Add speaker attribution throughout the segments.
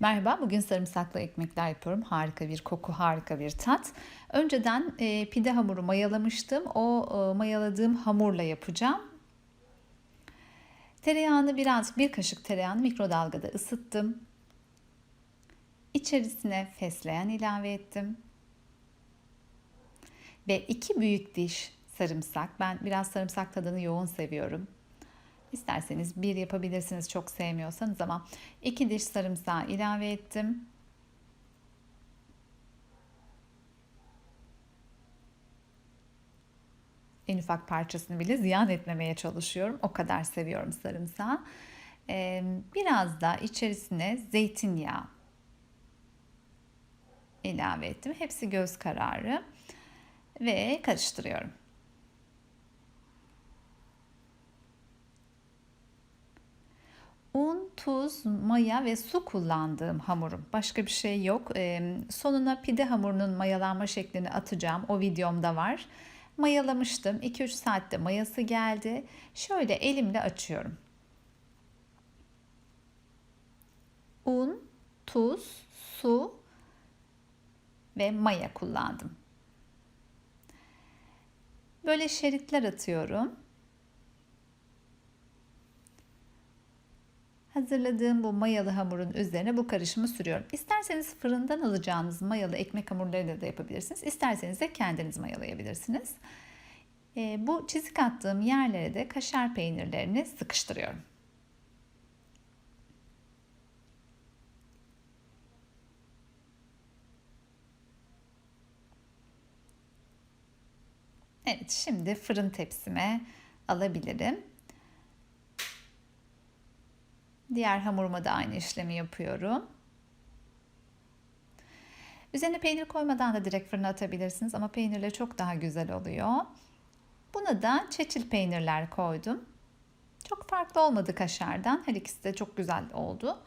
Speaker 1: Merhaba, bugün sarımsaklı ekmekler yapıyorum. Harika bir koku, harika bir tat. Önceden e, pide hamuru mayalamıştım. O e, mayaladığım hamurla yapacağım. Tereyağını biraz, bir kaşık tereyağını mikrodalgada ısıttım. İçerisine fesleğen ilave ettim. Ve iki büyük diş sarımsak. Ben biraz sarımsak tadını yoğun seviyorum. İsterseniz bir yapabilirsiniz çok sevmiyorsanız ama iki diş sarımsağı ilave ettim. En ufak parçasını bile ziyan etmemeye çalışıyorum. O kadar seviyorum sarımsağı. Biraz da içerisine zeytinyağı ilave ettim. Hepsi göz kararı ve karıştırıyorum. Un, tuz, maya ve su kullandığım hamurum. Başka bir şey yok. Ee, sonuna pide hamurunun mayalanma şeklini atacağım. O videomda var. Mayalamıştım. 2-3 saatte mayası geldi. Şöyle elimle açıyorum. Un, tuz, su ve maya kullandım. Böyle şeritler atıyorum. Hazırladığım bu mayalı hamurun üzerine bu karışımı sürüyorum. İsterseniz fırından alacağınız mayalı ekmek hamurlarıyla da yapabilirsiniz. İsterseniz de kendiniz mayalayabilirsiniz. E, bu çizik attığım yerlere de kaşar peynirlerini sıkıştırıyorum. Evet, şimdi fırın tepsime alabilirim. Diğer hamuruma da aynı işlemi yapıyorum. Üzerine peynir koymadan da direkt fırına atabilirsiniz ama peynirle çok daha güzel oluyor. Buna da çeçil peynirler koydum. Çok farklı olmadı kaşardan. Her ikisi de çok güzel oldu.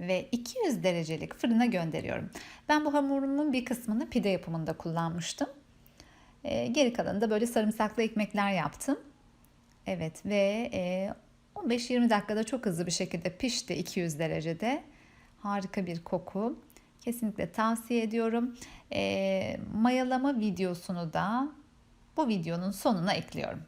Speaker 1: Ve 200 derecelik fırına gönderiyorum. Ben bu hamurumun bir kısmını pide yapımında kullanmıştım. E, geri kalanı da böyle sarımsaklı ekmekler yaptım. Evet ve e, 15-20 dakikada çok hızlı bir şekilde pişti 200 derecede. Harika bir koku. Kesinlikle tavsiye ediyorum. E, mayalama videosunu da bu videonun sonuna ekliyorum.